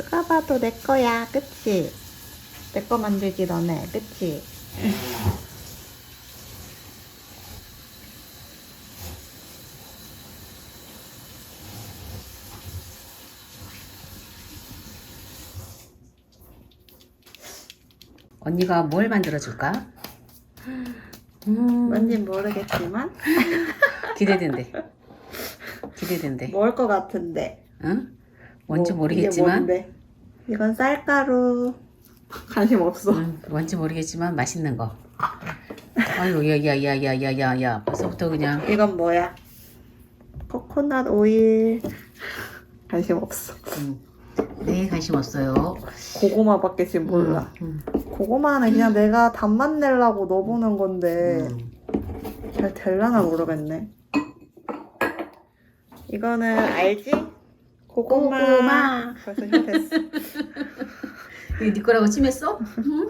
누가 봐도 내 거야, 그치? 내 거 만들지 너네, 그치? 언니가 뭘 만들어줄까? 음, 뭔지 모르겠지만 기대된대. 기대된대. 먹을 것 같은데. 응? 뭔지 뭐, 이게 모르겠지만, 뭔데? 이건 쌀가루. 관심 없어. 응, 뭔지 모르겠지만 맛있는 거. 아유, 야야야야야야야, 벌써부터 그냥. 이건 뭐야? 코코넛 오일. 관심 없어. 음, 네 관심 없어요. 고구마밖에 지금 몰라. 음, 고구마는 그냥 내가 단맛 내려고 넣어보는 건데 음. 잘 될라나 모르겠네. 이거는 알지? 고구마. 고구마. 벌써 혀 됐어. 이거 네 거라고 찜했어? 응?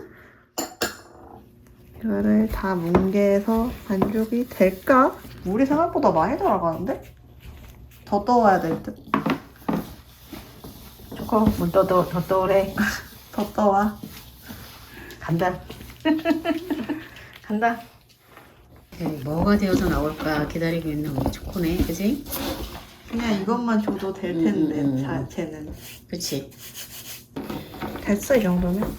이거를 다 뭉개서 반죽이 될까? 물이 생각보다 많이 들어가는데? 더 떠와야 될 듯. 초코, 물더 더, 더 떠오래. 더 떠와. 간다. 간다. 네, 뭐가 되어서 나올까 기다리고 있는 우리 초코네, 그지? 그냥 이것만 줘도 될 텐데, 음, 음, 음. 자체는. 그치? 됐어, 이 정도면?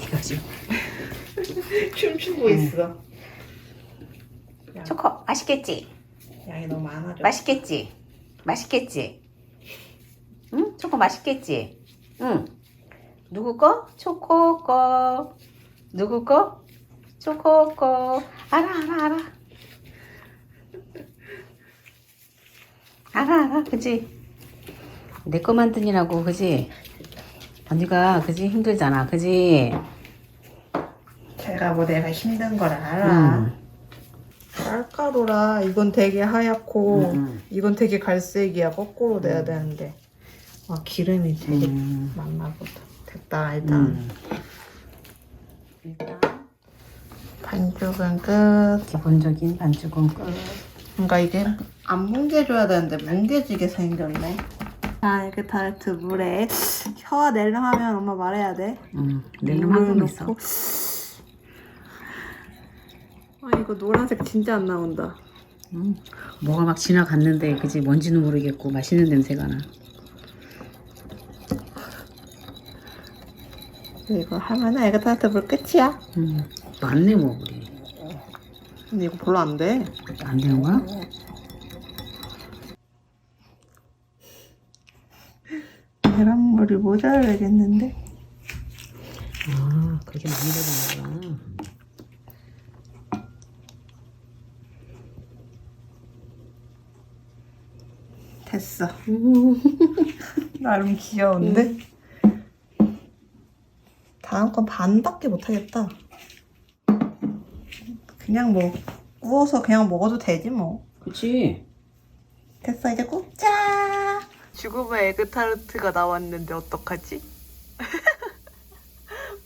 이거지. 춤추고 있어. 초코, 맛있겠지? 양이 너무 많아져. 맛있겠지? 맛있겠지? 응? 초코 맛있겠지? 응. 누구 거? 초코 거. 누구 거? 초코 거. 알아, 알아, 알아. 알아, 알아. 그지? 내 거 만드느라고, 그지? 언니가, 그지? 힘들잖아, 그지? 제가 뭐 내가 힘든 걸 알아. 응. 쌀가루라 이건 되게 하얗고 음. 이건 되게 갈색이야. 거꾸로 내야 되는데. 와 기름이 되게 음. 많나 보다. 됐다 일단 음. 일단 반죽은 끝. 기본적인 반죽은 끝. 뭔가 이게 안 뭉개줘야 되는데 뭉개지게 생겼네. 자 이렇게 타르트 물에 혀가 낼름하면 엄마 말해야 돼. 음, 물을 낼름하고 있어. 넣고. 아 이거 노란색 진짜 안 나온다. 음, 뭐가 막 지나갔는데 그지 뭔지는 모르겠고 맛있는 냄새가 나. 이거 하면은 에그 타르트 물 끝이야. 음, 많네 뭐 우리. 근데 이거 별로 안 돼. 안 되는 거야? 계란물이 모자라겠는데? 아, 그게 많이 들어가는구나. 됐어. 나름 귀여운데? 다음 건 반밖에 못하겠다. 그냥 뭐 구워서 그냥 먹어도 되지 뭐. 그치? 됐어 이제 굽자. 죽음의 에그타르트가 나왔는데 어떡하지?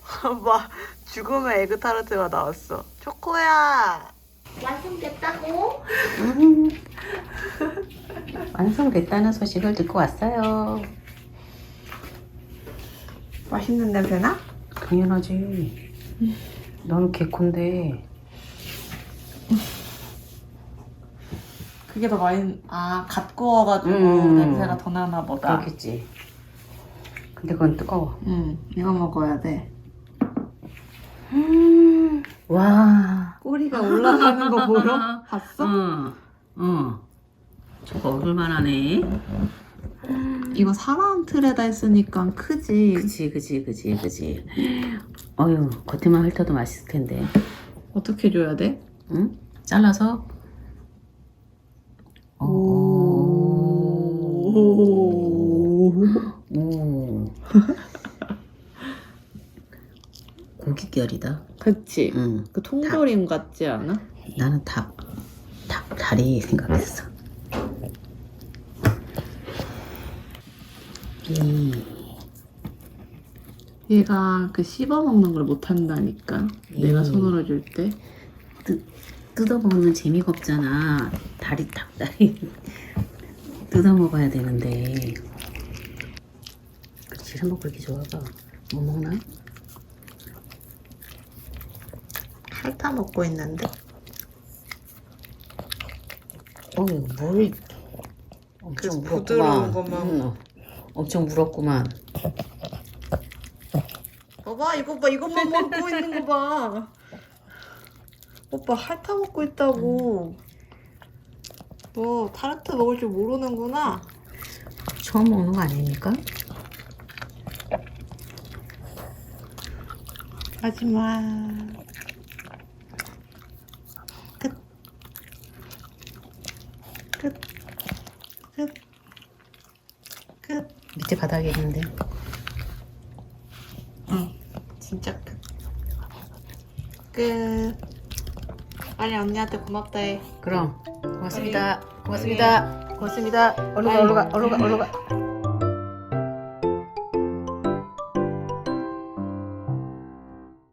봐봐 죽음의 에그타르트가 나왔어. 초코야. 완성됐다고? 음. 완성됐다는 소식을 듣고 왔어요. 맛있는 냄새 나? 당연하지. 너는 개콘데. 그게 더 많이 아갓 구워가지고 음. 냄새가 더 나나 보다. 그렇겠지. 근데 그건 뜨거워. 응 이거 먹어야 돼. 와. 꼬리가 올라가는 거 보여? 봤어? 응. 응. 저거 얼굴만하네. 이거 사람 틀에다 했으니까 크지. 그치, 그치, 그치, 그치. 어휴, 겉에만 훑어도 맛있을 텐데. 어떻게 줘야 돼? 응? 잘라서. 오. 오. 고깃결이다. 그치. 응. 그 통조림 같지 않아? 나는 닭, 닭 다리 생각했어. 이, 얘가 그 씹어 먹는 걸 못 한다니까. 내가 음. 손으로 줄 때. 뜯어먹는 재미가 없잖아. 다리, 닭 다리. 뜯어먹어야 되는데. 지금 먹고 이렇게 좋아가 못 먹나? 핥아 먹고 있는데. 어 이거 뭘 엄청 그 물었구만 부드러운 것만. 응, 엄청 물었구만 봐봐 이거 봐 이것만 먹고 있는 거 봐. 오빠 핥아 먹고 있다고. 너 타르트 먹을 줄 모르는구나. 처음 먹는 거 아닙니까? 끝. 끝. 끝. 끝. 밑에 바닥에 있는데 응. 진짜 끝. 끝. 빨리 언니한테 고맙다 해. 그럼. 고맙습니다. 고맙습니다. 고맙습니다. 얼른 가 얼른 가 얼른 가 얼른 가